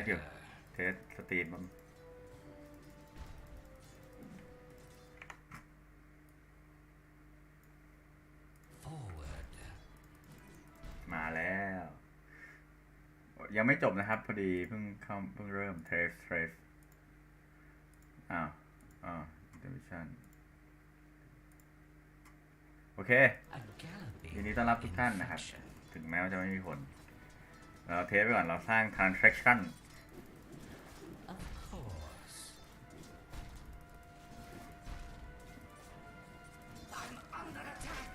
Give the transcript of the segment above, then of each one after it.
สอยู่เทสสตรีมมันมาแล้ว ยังไม่จบนะครับ พอดีเพิ่งเข้าเพิ่งเริ่มเทสเทสอ้าวอ้าวเดวิชั่นโอเคยินดีต้อนรับทุกท่านนะครับ ถึงแม้ว่าจะไม่มีผล เราเทสไปก่อนเราสร้าง transaction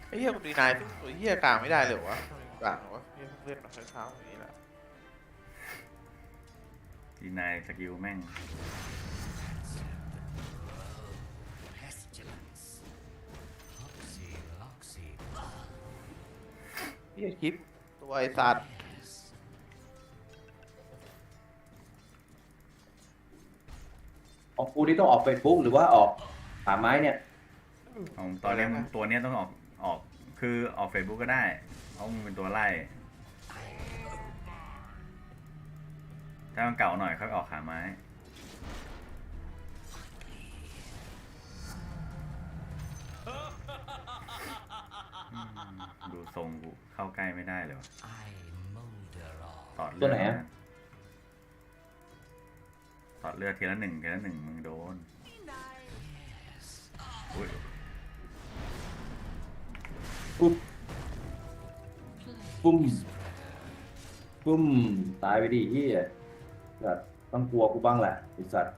ไอ้เหี้ยคุณดีนายตัวเหี้ยกลางไม่ได้เลยเหรอวะกลางเหรอวะเหี้ยเล่นมาเช้าๆอย่างนี้แหละดีนายสกิลแม่ง เหี้ยคลิปตัวไอ้สัตว์ กกูนี่ต้องออกเฟซบุ๊กหรือว่าออกป่าไม้เนี่ยของตอนนี้มันตัวเนี้ยต้องออกออกคือออก Facebook ก็ได้เพราะมันเป็นตัวไล่ ถ้ามันเก่าหน่อยเขาออกขาไม้อืมดูทรงกูเข้าใกล้ไม่ได้เลยวะตอดเลืตัอวดไหนอะต อดเลือดทีละหนึ่งทีละหนึ่งมึงโดนอุ้ยปุ๊บปุ้มปุ้มตายไปดิเฮียสัตว์ต้องกลัวกูบ้างแหละไอสัตว์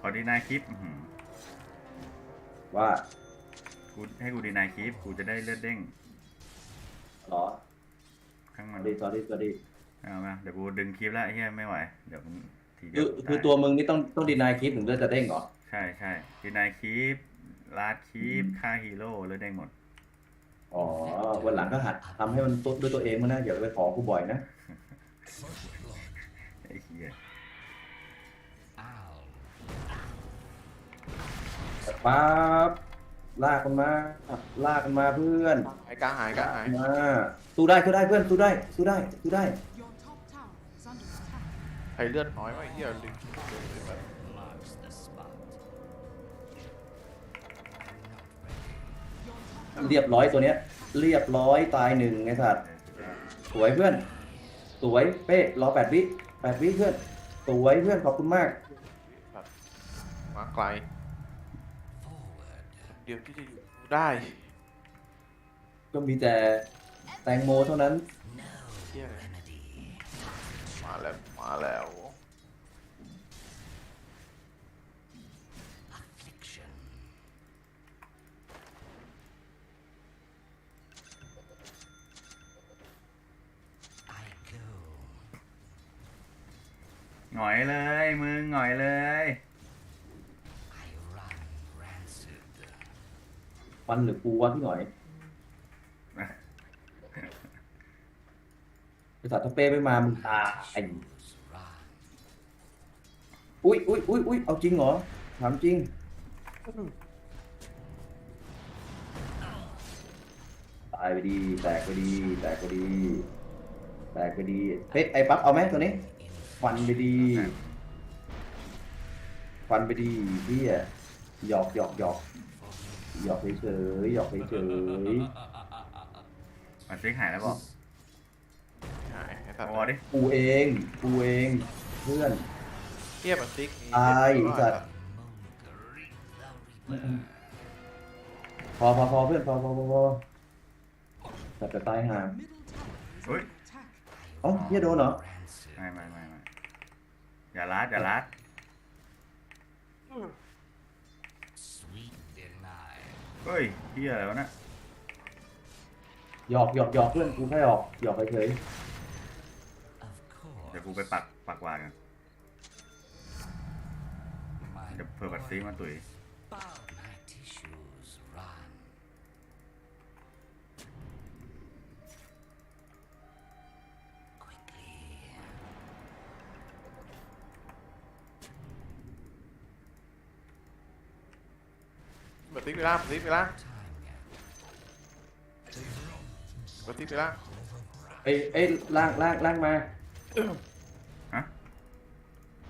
ขอดีนายคลิปอื้อหือว่ากูให้กูดีนายคลิปกูจะได้เลือดเด้งเหรอข้างสมัวันสดีสวัสดีสวัสดี เอามาเดี๋ยวกูดึงคลิปแล้วไอ้เฮียไม่ไหว เดี๋ยวมันทีเดีคืยอวคือตายตัวมึงนี่ต้องต้องดีนายคลิปถึงเลือดจะเด้งเหรอใช่ใช่ดีนายคลิปลาดคลิปค่าฮีโร่เลือดเด้งหมด อ๋อวันหลังก็หัดทำให้มันตัวด้วยตัวเองมั้งนะอย่าไปขอกูบ่อยนะไอ้เฮียป๊าบลากกันมาลากกันมาเพื่อนหายกลางหายกลางหายมาสู้ได้สู้ได้เพื่อนสู้ได้สู้ได้สู้ได้ ใครเลือดน้อยวะไอ้เหี้ยดึงแบบเรียบร้อยตัวเนี้ย เรียบร้อยตายหนึ่งไงสัตว์สวยเพื่อน สวยเป๊ะรอแปดวิแปดวิเพื่อน สวยเพื่อนขอบคุณมาก มาไกล เดี๋ยวที่จะอยู่ได้ก็มีแต่แตงโมเท่านั้นเหี้ยมาแล้ว มาแล้ว หงอยเลย มึงหงอยเลยมันหรือกูวะพี่หน่อยไอสัตว์ถ้าเป้ไม่มา มึงตาย อุ้ยอุ้ยอุ้ยอุ้ยเอาจริงเหรอ ถามจริง ตายไปดี แตกไปดี แตกไปดี แตกไปดี เฮ้ย ไอ้ปั๊บเอาไหมตัวนี้ ฟันไปดี ฟันไปดีพี่อะหยอกหยอกหยอกหยอกเฉยๆหยอกเฉยมาซิกหายแล้วบอกหายไอ้สัตว์ วอดิๆกูเองกูเอง เพื่อน เหี้ยมันซิกตายไอ้สัตว์ พอพอพอเพื่อนพอพอพอพอแต่จะตายห่า Middle tower is under attack. เอ้าเฮียโดนเหรอไม่ไม่ไม่ไม่อย่าลัดอย่าลัดเฮ้ยเฮียอะไรวะเนะหยอกหยอกหยอกเพื่อนกูแค่หยอกหยอกเฉยเดี๋ยวกูไปปักปักวาดกัน เดี๋ยวเผื่อปัดซีมาตุ๋ยมาซิกไปล่างมาซิกไปล่างมาซิกไปล่างเอ้ยเอ้ยล่างล่างล่างมาฮะ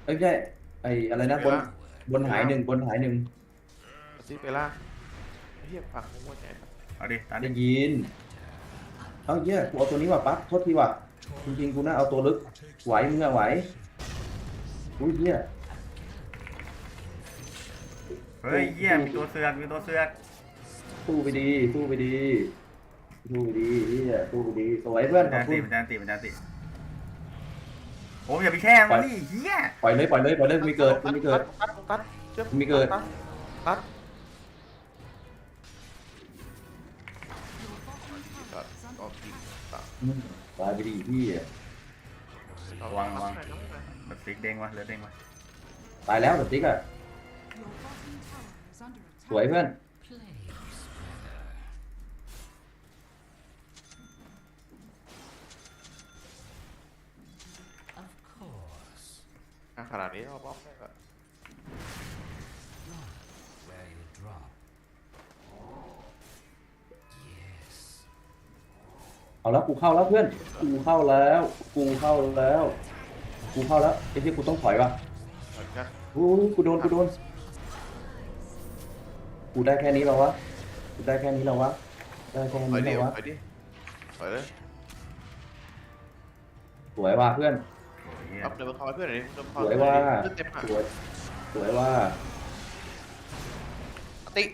เอ้ยไม่ใช่ไอ้อะไรนะบน บนหายหนึ่งบนหายหนึ่งซีไปล่างไอ้เหี้ยฝั่งกูว่าไงเอาดิตามดิได้ยินเอาเหี้ยกูเอาตัวนี้ว่ะปั๊บโทษทีว่ะจริงๆกูน่าเอาตัวลึกไหวมึงอะไหวอุ้ยเหี้ยเฮ้ยเยี่ยมมีตัวเสือกมีตัวเสือกสู้ไปดีสู้ไปดีสู้ไปดีเหี้ยสู้ไปดีสวยเพื่อนมันขอจะบคุติณมันจะติมันจะติ โอ้ยอย่าไปแช่งมันดิเฮียปล่อยเลยปล่อยเลยปล่อยเลยมีเกิดมีเกิด ตัดตัดชื่อมีเกิด ตัตัด Your bottom tower is ก็ under กิน attack. ตัดอืมตายไปดีพี่ระวังระวังแบบติ๊กเด้งวะเลือดเด้งวะตายแล้วสติ๊กอะ Your bottom tower is under สวย attack. เพื่อน ขนาดนี้เราบล็อกได้ก็เอาแล้วกูเข้าแล้วเพื่อน กูเข้าแล้ว กูเข้าแล้ว กูเข้าแล้วไอ้ที่กูต้องถอยวะเหมือนกันกูกูโดนกูโดน กูได้แค่นี้แล้ววะ กูได้แค่นี้แล้ววะ ได้แค่ไปนี้ดิแล้ววะ ไปดิไปเลย สวยว่ะเพื่อนโอ้ย เหี้ยครับเดินมาคอยเพื่อนหน่อยดิเดินมาคสอยวยเพื่อนว่าหน่อยดิเต็มอะสวยสวยว่าติ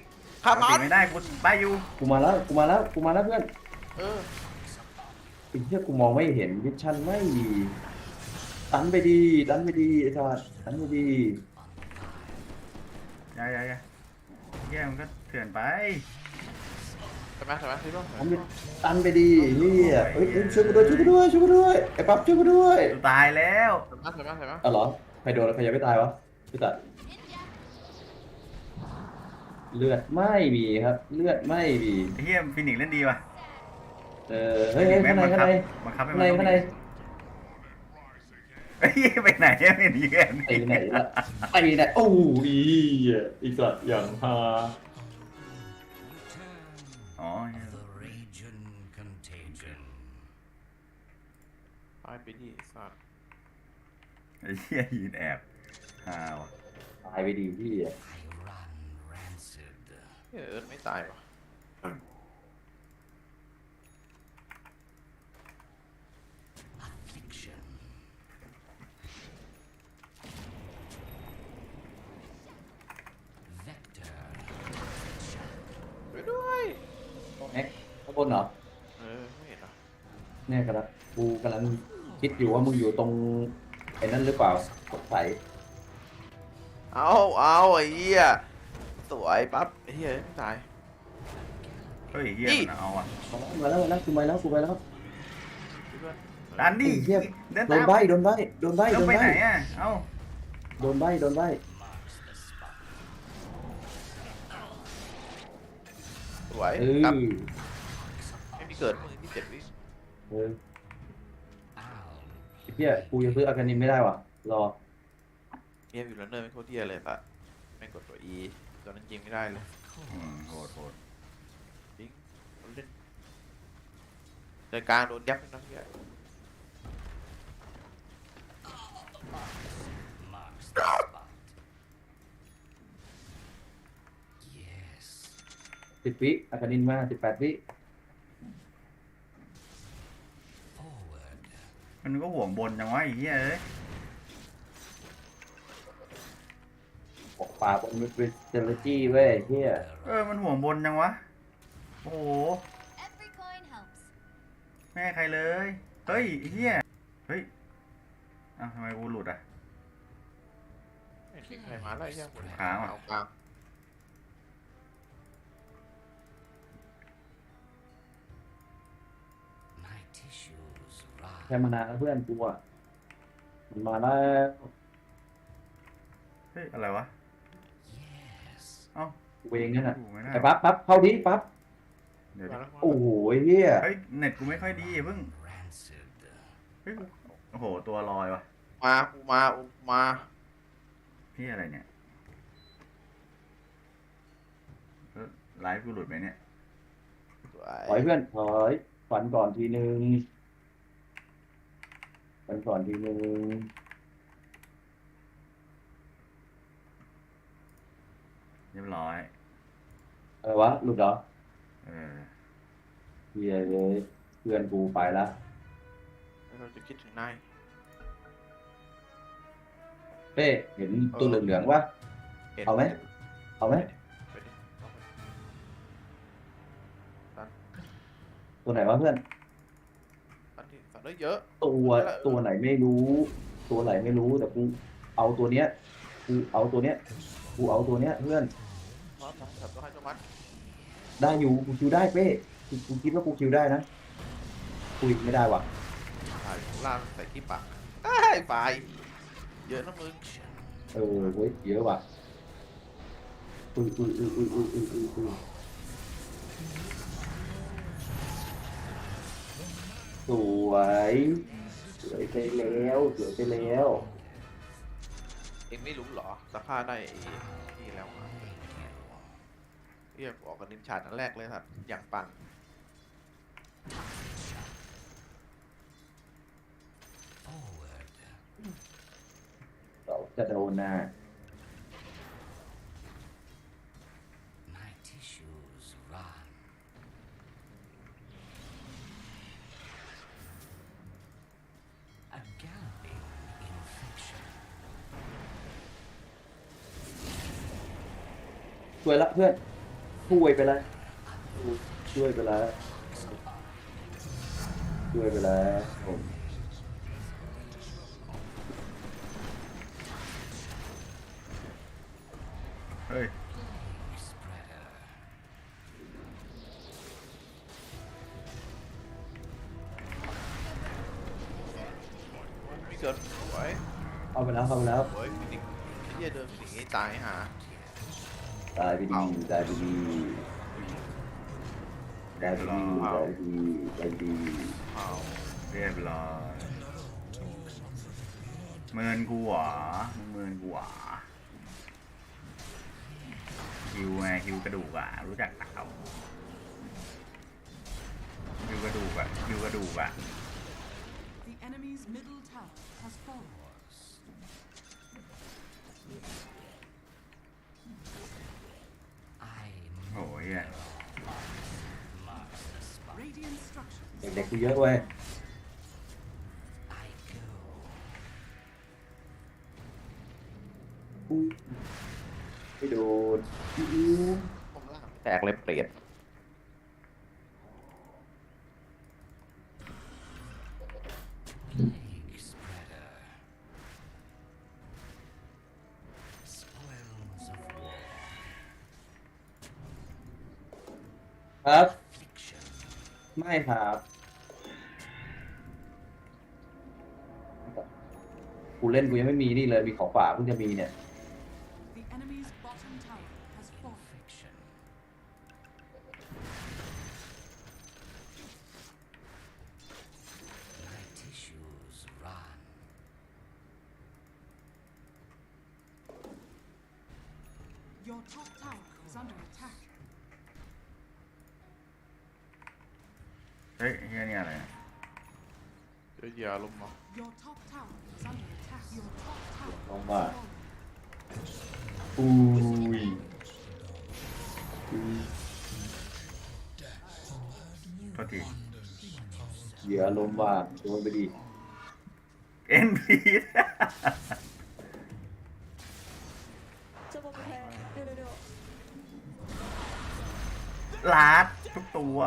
ข้ามเอามัตินไม่ได้กูไปอยู่กูมาแล้วกูมาแล้วกูมาแล้วเพื่อนเออไอ้เหี้ยกูมองไม่เห็นวิชั่นไม่ดีดันไปดีดันไปดีไอ้สัสดันไปดีอยาอยาอยาเฮียมันก็เถื่อนไปใช่ไหมใช่ไหมที่ต้องดันไปดันไปดีเฮียเอ้ยเอ้ยช่วยกูด้วยช่วยกูด้วยช่วยกูด้วยไอ้ปั๊บช่วยกูด้วยกูตายแล้วใช่ไหมใช่ไหมใช่ไหมอ๋อเหรอใครโดนแล้วใครยังไม่ตายวะพี่ตัดเลือดไม่มีครับ เลือดไม่มีไอ้เฮียฟินิกซ์เล่นดีว่ะเออเฮ้ยเฮ้ยข้างในข้างในบังคับให้ข้างมัในนข้างในเฮ้ยไปไหนอะไม่ดีกันไอ้ไหนละไอ้ไหนโอ้ยอีสัตว์อย่างฮา อ๋อเหี้ย The Raging Contagion. ไปไปดิสัตว์ไอ้เฮียยืนแอบฮาวะตายไปดีพี่ I run rancid. เออไม่ตายว่ะ Affliction. Vector. ไปด้วย แม็กข้างบนเหรอ เออไม่เห็นเหรอเนี่ยกำลังกูกำลังคิดอยู่ว่ามึงอยู่ตรงไอ้นั่นหรือเปล่าสงสัยเอาเอาไอ้เหี้ยสวยปั๊บไอ้เหี้ยไม่ตาย เฮ้ยเฮียนี่มันเอาอะมาแล้วมาแล้วกูไปแล้วกูไปแล้วเพื่อนดันดิไอ้เหี้ยเดินโดตานมใบโดนใบโดนใบแล้โดวนไปใบไหนอะ เอ้าโดนใบโดนใบสวยเออครับไม่มี เกิดมือที่เจ็ดวิเออ Owl. ไอ้เหี้ยกูยังซื้ออาคานิมไม่ได้ว่ะ รอ เมียอยู่แล้วเนอร์ไม่โคตรเที่ยเลยปะไม่งกดตัว E ตอนนั้นยิงไม่ได้เลยอืมโหดโหดจริงเล่นเดินกลางโดนยับนะเหี้ย Marks the spot. Yes. สิบวิอาคานินมาสิบแปดวิ มันก็ห่วงบนจังวะไอ้เฮียเอ้ยออกปากมันเป็นเซลจี้เว้ยไอ้เหี้ยเออมันห่วงบนจังวะ โอ้โห Every coin helps. ไม่ให้ใครเลย เฮ้ยไอ้เฮียเฮ้ยอ้าวทำไมกูหลุดอะไม่เห็นใครมาแล้วไอ้เหี้ยค้างว่ะ เอากลาง rise. แค่มานานแล้วเพื่อนกูอะมันมาแล้วเฮ้ยอะไรวะ Yes. เอ้ากูเองนั่นน่ะกูไม่ได้ไอ้ปั๊บปั๊บเข้าดิปั๊บเดี๋ยวมาดิแล้วโอ้โหไอ้เหี้ยเฮ้ยเน็ตกูไม่ค่อยดีอย่าเพิ่ง Rancid. เฮ้ยกูโอ้โหตัวลอยวะมากูมากูมา พี่อะไรเนี่ยเออไลฟ์กูหลุดไหมเนี่ยสวยถอยเพื่อนถอยฝันก่อนทีนึง มันก่อนทีนึงเรียบร้อย อะไรวะหลุดเหรอเออเฮียเลยเพื่อนกูไปละแล้วเราจะคิดถึงนายเป้เห็นตัวเหลืองๆวะเห็นเอาไหมเอาไหมไปดิเอาไปตัวไหนวะเพื่อนอันที่สั่ง ได้เยอะ ตัวตัวไหนไม่รู้ ตัวไหนไม่รู้แต่กูเอาตัวเนี้ยกูเอาตัวเนี้ยกูเอาตัวเนี้ยเพื่อนเพราะทำแบบต้องให้เจ้ามัดได้อยู่กูคิวได้เป้กูกูคิดว่ากูคิวได้นะคุยไม่ได้ว่ะถ่ายล่างใส่ที่ปากไอ้ยไปเยอะนะมึงเออเว้ยเยอะว่ะอุ้ยอุ้ยอุ้ยอุ้ยอุ้ยอุ้ยอุ้ยอุ้ สวย สวยไปแล้ว สวยไปแล้ว เองไม่รู้เหรอสภาพได้ไอ้นี่แล้วอะเรียกออกกันนินชาดอันแรกเลยครับอย่างปั่น Forward. เราจะโดนหน้า ช่วยละเพื่อนช่วยไปแล้วช่วยไปแล้วช่วยไปแล้วผมเฮ้ย Spreader. ไม่เกิดสวยเอาไปแล้วเอาไปแล้ว สวยฟินิกไอ้เหี้ยเดินฟินิกให้ตายหา ตายไปดีตายไปดีตายไปดีตายไปดีตายไปดีเอาเรียบร้อยเมินกูหวะมึงเมินกูหวะคิวไงคิวกระดูกอะ รู้จักเปล่าคิวกระดูกอะคิวกระดูกอะ The enemy's middle tower has fallen. โอ้ยอะ marks the spot. Radiant structures เด็กๆกูเยอะเว้ย I go. อู้ไม่โดนอู้ผมล่างแตกเลยเปลี่ยน ครับ ไม่ครับกูเล่นกูยังไม่มีนี่เลยมีของฝากเพิ่งจะมีเนี่ย เหยื่อลมบ้างโดนไปดีเอ็นพีลาดทุกตัว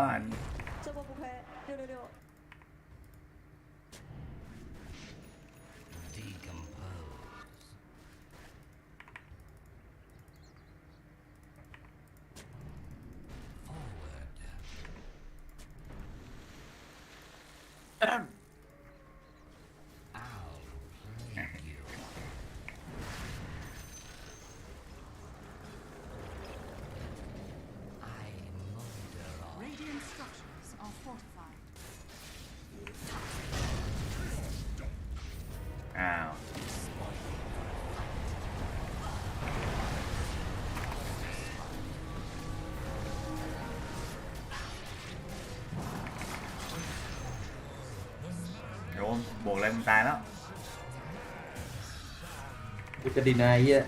เลยมึงตายแล้ว กูจะดีนายเฮีย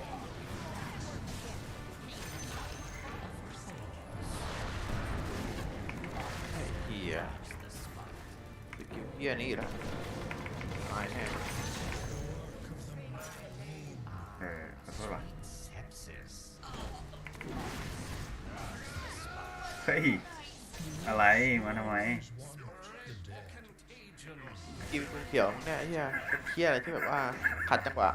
ฮียอะไรที่แบบว่าขัดจังหวะ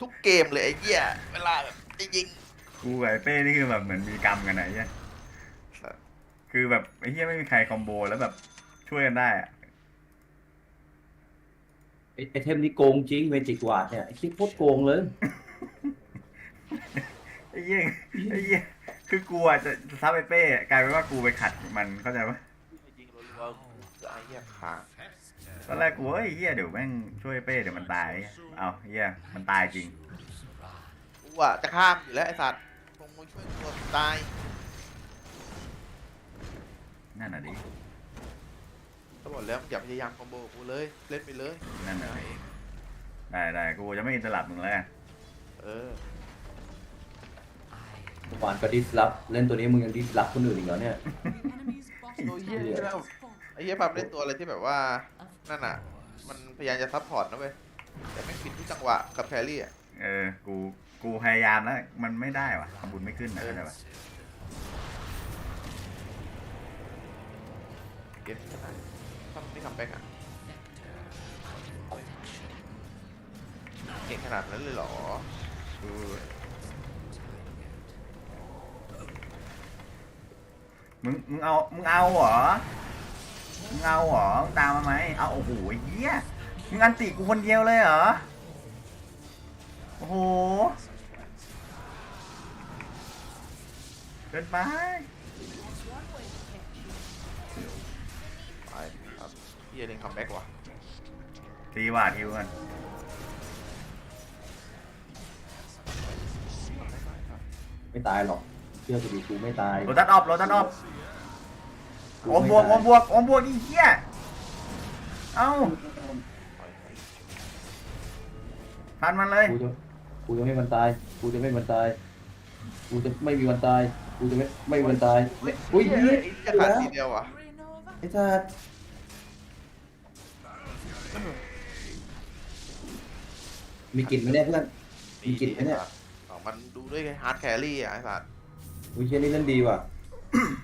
ทุกเกมเลยไอ้เฮียเวลาแบบจะยิงกูกับไอ้เป้นี่คือแบบเหมือนมีกรรมกันอะไอ้เหี้ยคือแบบไอ้เหี้ยไม่มีใครคอมโบแล้วแบบช่วยกันได้อะไอ้ไอเทมนี้โกงจริงเวจิกวาดเนี่ยไอ้คิดโคตรโกงเลย ไอ้เหี้ยไอ้เหี้ยคือกูอะจะจะซับไอ้เป้กลายเป็นว่ากูไปขัดมันเข้าใจปะยิงรัวๆจะไอ้เฮียขาด ตอนแรกกูว่าไอ้เหี้ยเดี๋ยวแม่งช่วยเป้เดี๋ยวมันตาย เอาเหี้ยมันตายจริง กูอะจะข้ามอยู่แล้วไอ้สัตว์คงมาช่วยตัวตายนั่นน่ะดิ ก็บอกแล้วมึงอย่าพยายามคอมโบกับกูเลย เล่นไปเลย นั่นน่ะไอ้ได้ได้กูจะไม่อินเตอร์ลับมึงแล้วกันเออเมื่อวานก็ดิสรับเล่นตัวนี้มึงยังดิสรับคนอื่นอีกเหรอเนี่ย The enemy's bottom Oh, tower yeah. has fallen. ไอ้เฮียปั๊มเล่นตัวอะไรที่แบบว่า นั่นอะ มันพยายามจะซัพพอร์ตนะเว้ย แต่ไม่ผิดที่จังหวะกับแครี่อะ เออ กู กูพยายามแล้ว มันไม่ได้ว่ะทำบุญไม่ขึ้นนะเข้าใจปะเกมขนาดถ้ามันไม่ทำแบ็กอะ เก่งขนาดนั้นเลยเหรอเออมึง มึงเอา มึงเอาเหรอ มึงเอาเหรอมึงตามมาไหมเอาโอ้โหไอ้เหี้ยมึงอันติกูคนเดียวเลยเหรอ โอ้โหเกินไปไปครับเฮียเล่นคัมแบ็กว่ะทีว่าทิวกันไม่ตายหรอก เชื่อกูดิกูไม่ตายโรตัสออฟโรตัสออฟ กูอมไม่บวกตาอยมบวกอมบวกดิเหี้ยเอ้าพันมันเลย กูจะกูจะไม่มันตาย กูจะไม่มันตาย กูจะไม่มีวันตาย กูจะไม่ไม่มีวันตายไม่อุ้ยเฮียเหี้ยจะขาดทีเดียวอะ Renova. ไอ้สัสมีกลิ่นไหมเนี่ยเพื่อน มีกลิ่นไหมเนี่ยอ๋อมันดูด้วยฮาร์ดแครี่อะไอ้สัตว์อุ้ยเชี่ยนี่เล่นดีว่ะโอ้โห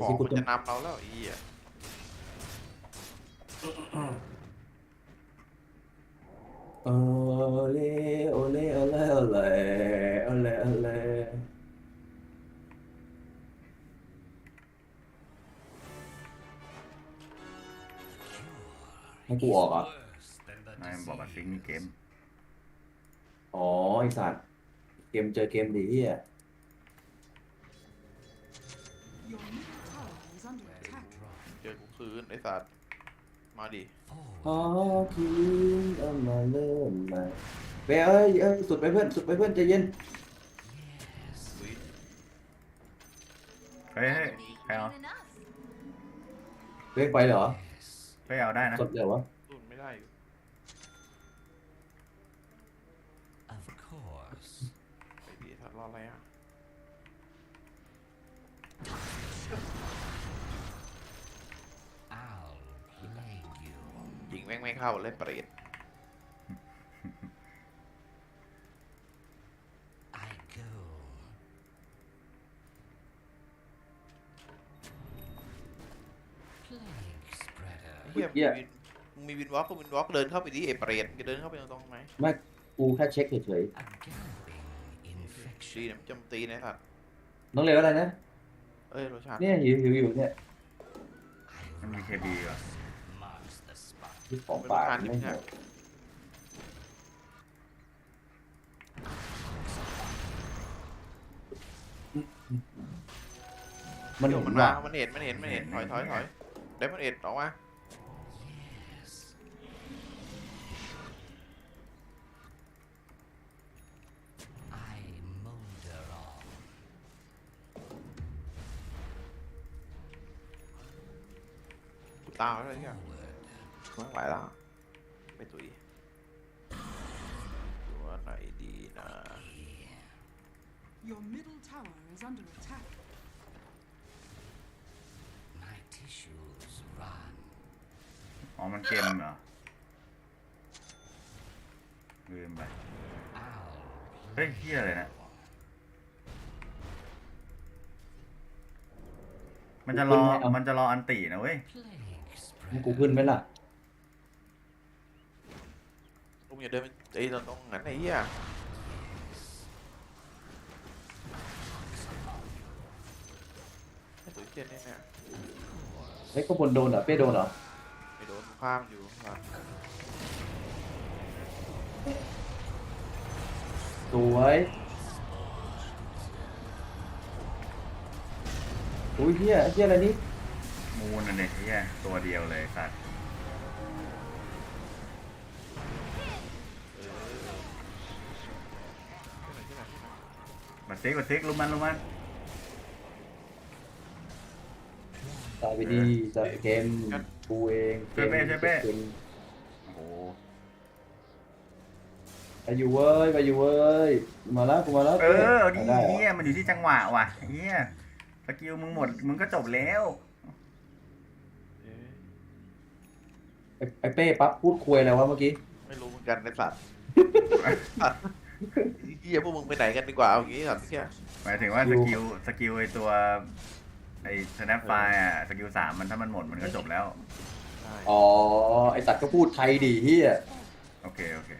บอกที่กูมันจะจะนำเราแล้วไอ้เฮียโอเล่โอเล่โอเล่โอเล่โอเล่โอเล่ให้กูออกอะ Worse than the นายบอกว่าซิงค์นี่เกม อ๋อไอสัตว์ เกมเจอเกมดีอะ Your มาดิอ๋อคืนเอามาเริ่มใหม่ไปเอ้ยเอ้ยสุดไปเพื่อนสุดไปเพื่อนใจเย็นลุยเฮ้ยเฮ้ย Enemy ใครเอา isn't enough. เฮ้ยไปเหรอเฮ้ยเอาได้นะ สดเดี๋ยววะรุ่นไม่ได้อยู่ Of course. ไปดิสัตว์รออะไรอะ ไม่เข้าเลยเปรต I go. Plague spreader. เฮียเหี้ยมึงมีวินวอล์กก็วินวอล์กเดินเข้าไปดิไอ้เปรตจะเดินเข้าไปตรงๆไหมไม่กูแค่เช็คเฉย A galloping ดี infection. นะมันโจมตีนะไอ้สัตว์ๆน้องเลวอะไรนะ เอ้ยโรชาติเนี่ยหิวหิวอยู่เนี่ย มันมีเคบีว่ะ Marks the spot. ที่ของป่าไม่เหรอมันเดี๋เห็ยวนมันว่ะมามันเห็น มันเห็น มันเห็น ถอยถอยถอยเดี๋ยวมันเห็นออกมา Yes. I molder on. เตาวแล้วเนี่ย ไม่ไหวแล้ว ไม่ตุยตัวไหนดีนะ Your middle tower is under attack. My tissues run. อ๋อ มันเกมเหรอลืมไป I'll เฮ้ยเฮียอะไรนะ มันจะรอ มันจะรออันตีนะเว้ย plague ให้ spread. กูขึ้นไหมล่ะ ลุงอย่าเดินไปไอ้ตรงนั้นไอ้เหี้ยไม่ตุยเจ็ดเนี่ย เฮ้ยข้างบนโดนเหรอเป้โดนเหรอไม่โดนข้ามอยู่ข้างหลังสวยอุ้ยเฮียเฮียอะไรนี่มูนอันเนี่ยเฮียตัวเดียวเลยสัตว์ มาซิกมาซิกลุมมันลุมมันตายไปดีจะเกมกูเองเกมเกมโอ้โหไปอยู่เว้ยไปอยู่เว้ยมาแล้วกูมาแล้วเออเอาดีได้เหรอเฮียมันอยู่ที่จังหวะว่ะเฮียสกิลมึงหมดมึงก็จบแล้วไอ้ไอ้เป้ปั๊บพูดคุยอะไรวะเมื่อกี้ ไม่รู้เหมือนกันในสัตว์ เฮียพวกมึงไปไหนกันดีกว่าเอาอย่างงี้ก่อนพี่แค่หมายถึงว่าสกิลสกิลไอตัวไอ snap file อะสกิลสามมันถ้ามันหมดมันก็จบแล้วใช่อ๋อ ไอ้สัตว์ก็พูดไทยดีเฮียโอเค โอเค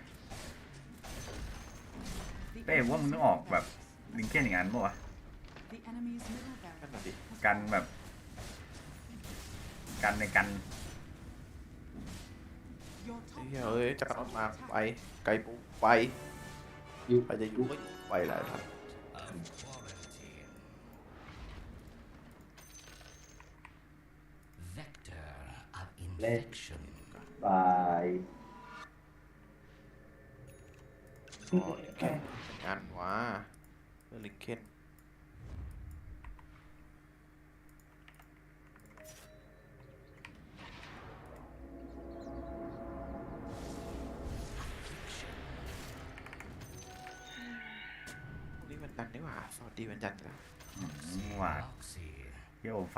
The เป้ว่ามึงต้องออกแบบลิงเก้นอย่างนั้นป่วะ The enemy's middle นั่น barracks น่ะดิ has กันแบบกันในกัน Your top เฮีย tower เอ้ย is จักรพรร under มา attack. ไปไกลปูไป อยู่ใครจะอยู่ก็อยู่ไปแหละครับ Of quarantine. Vector of infection. บายอ๋องานว้าเรื่องลิงเคนนี่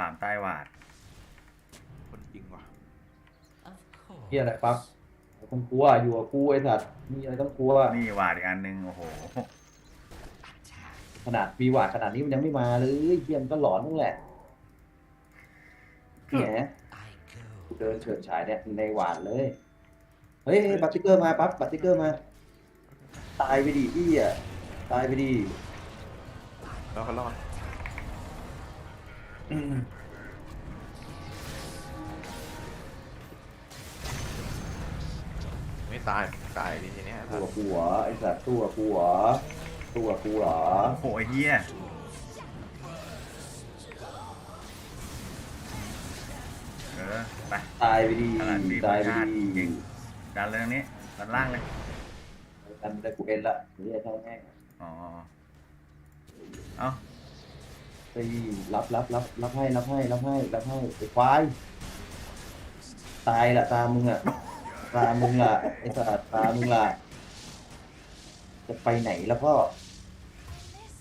ฟาร์มใต้หวาด คนจริงว่ะ Of course. เฮียอะไรปั๊บไม่ต้องกลัวอยู่กับกูไอ้สัตว์มีอะไรต้องกลัวนี่หวาดอีกอันหนึงโอ้โห Attack. ขนาดมีหวาดขนาดนี้มันยังไม่มาเลยเฮียมนก็หลอนนั่นแหละแหม I กู go. เดินเฉิดฉายเนี่ยในหวาดเลยเฮ้ยบัตติกเกอร์มาปั๊บบัตติกเกอร์มา ตายไปดิพี่อะตายไปดิแล้วก็รอดอืม ไม่ตายตายดิทีเนี้ยตัวกูเหรอไอ้สัตว์ตัวกูเหรอตัวกูเหรอโอ้โหไอ้เฮียเออไปตายไปดิขนาดมีตายไปพยาธิดิจริงดันเลยตรงนี้ดันล่างเลยกันได้กูเอ็นละเฮียเท่าแง่อ๋อ เอา ไปรับรับรับรับให้รับให้รับให้รับให้ไอ้ควายตายละตามมึงอะตามมึงล่ะไอ้สัตว์ตามมึงล่ะจะไปไหนแล้วพ่อ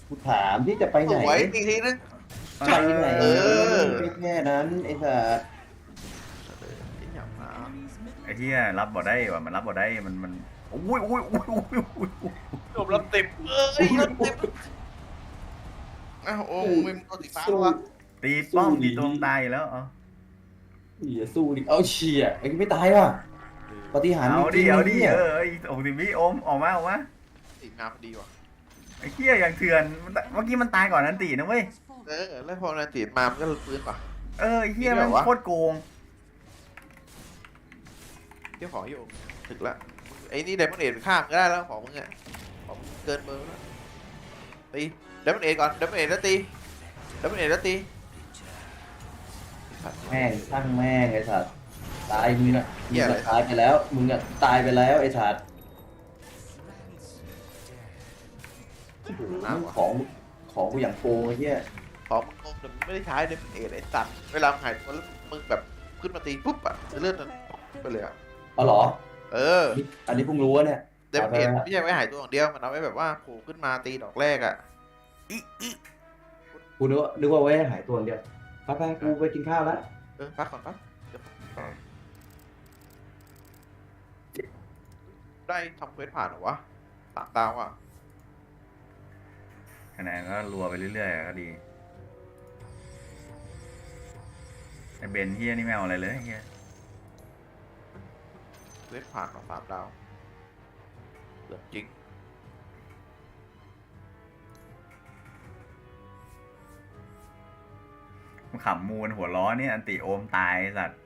กูถามที่จะไปสไหนวยอีกทีนึงไปไหนเออไม่แค่นั้นไอ้สัตว์ไอ้หยำนะ Enemy's middle ไอ้เฮียรับบ่ได้ว่ะมันรับบ่ได้มันมันอุ้ยอุ้ยอุ้ยอุ้ยอุ้ยอุ้ยจบรับเต็มเอ้ยรับเต็ม อ้าวโอ้ไม่มีตัวสีฟ้าสู้ วะตีป้อมสู้ดิตีตรงตายอยู่แล้วเอ๋ออย่าสู้ดิเอาเฉียไอ้ไม่ตายว่ะปฏิหารย์เอาจดิริงๆเอาดินี่ยเออไอ้โอ้สิวิโอมออกมาออกมาสีงามพอดีว่ะไอ้เฮียอย่างเถื่อนมันเมื่อกี้มันตายก่อนนั้นตีนะเว้ย has fallen. เออแล้วพอนาตีมามันก็ฟื้นว่ะ เออไอ้เฮียมีด้มัวนยวะ โคตรโกงเดี๋ยวขออยู่ถึกละไอ้นี่ไดมอนเอ็ดข้ามก็ได้แล้วของมึงอะของมึงเกินมือแล้ว ตีไดมอนเอ็ดก่อนไดมอนเอ็ดแล้วตีไดมอนเอ็ดแล้วตีแม่งช่างแม่งไอ้สัตว์ตายมึงอะมึงอะตายไปแล้วมึงอะตายไปแล้วไอ้สัตว์ของของกูอย่างโกงไอ้เหี้ยของมึงงงแต่มึงไม่ได้ใช้ไดมอนเอ็ดไอ้สัตว์เวลามึงหายตัวแล้วมึงแบบขึ้นมาตีปุ๊บอะเลือดมันไปเลยอะเอาเหรอ เออนี่อันนี้เพิ่งรู้ว่าเนี่ย เดมอนเอ็ดเอาไปละไม่ใช่ไว้หายตัวอย่างเดียวมันเอาไว้แบบว่าโผล่ขึ้นมาตีดอกแรกอะกูนึกว่านึกว่าไว้ให้หายตัวอย่างเดียวไปไปกูไปกินข้าวแล้วเออพักก่อนพักเดี๋ยวได้ทำเควสผ่านเหรอวะสามดาวอะคะแนนก็รัวไปเรื่อยๆก็ดีไอเบนเฮียนี่ไม่เอาอะไรเลยเฮียเควสผ่านของสามดาว เรื่องจริงขำมูลหัวล้อเนี่ยอันติโอมตายไอ้สัตว์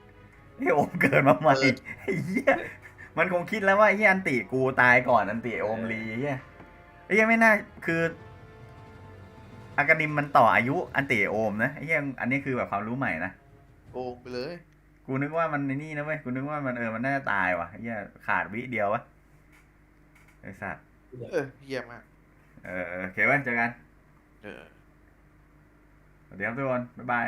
ไอโอมเกิดมาใหม่ไอ้เหี้ยมันคงคิดแล้วว่าไอ้เหี้ยอันติกูตายก่อนอันติโอมรีเหี้ยไอ้เหี้ยไม่น่าคืออากานิมมันต่ออายุอันติโอมนะไอ้เหี้ยอันนี้คือแบบความรู้ใหม่นะโกงไปเลย กูนึกว่ามันในนี่นะเว้ยกูนึกว่ามันเออมันน่าจะตายว่ะเฮียขาดวิเดียววะ ไอสัตว์ เออเยี่ยมมากเออเออโอเคเว้ยเจอกัน เออ สวัสดีครับทุกคน บ๊ายบาย